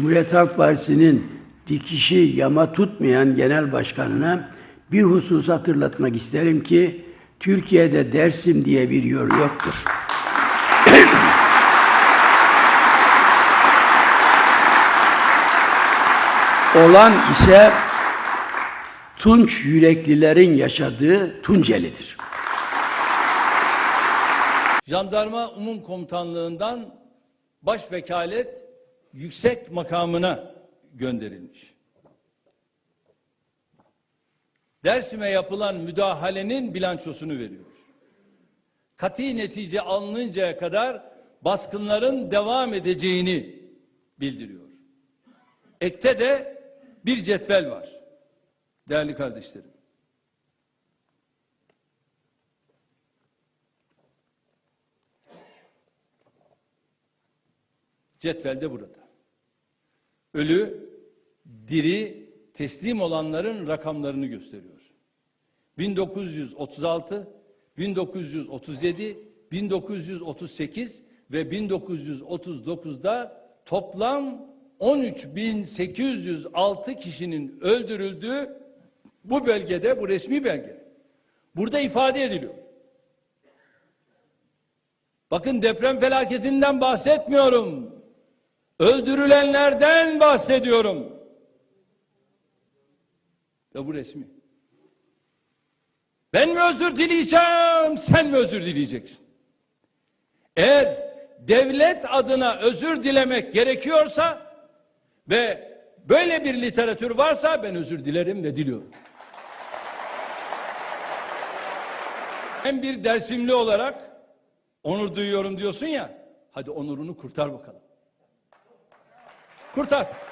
Cumhuriyet Halk Partisi'nin dikişi yama tutmayan genel başkanına bir husus hatırlatmak isterim ki Türkiye'de Dersim diye bir yer yoktur. Olan ise Tunç yüreklilerin yaşadığı Tunceli'dir. Jandarma Umum Komutanlığından baş vekalet yüksek makamına gönderilmiş. Dersim'e yapılan müdahalenin bilançosunu veriyor. Kati netice alınıncaya kadar baskınların devam edeceğini bildiriyor. Ekte de bir cetvel var. Değerli kardeşlerim. Cetvel de burada. Ölü, diri, teslim olanların rakamlarını gösteriyor. 1936, 1937, 1938 ve 1939'da toplam 13.806 kişinin öldürüldüğü bu bölgede, bu resmi belge. Burada ifade ediliyor. Bakın deprem felaketinden bahsetmiyorum. Öldürülenlerden bahsediyorum. Ve bu resmi. Ben mi özür dileyeceğim, sen mi özür dileyeceksin? Eğer devlet adına özür dilemek gerekiyorsa ve böyle bir literatür varsa ben özür dilerim ve diliyorum. Ben bir dersimli olarak onur duyuyorum diyorsun ya, hadi onurunu kurtar bakalım. Kurtar.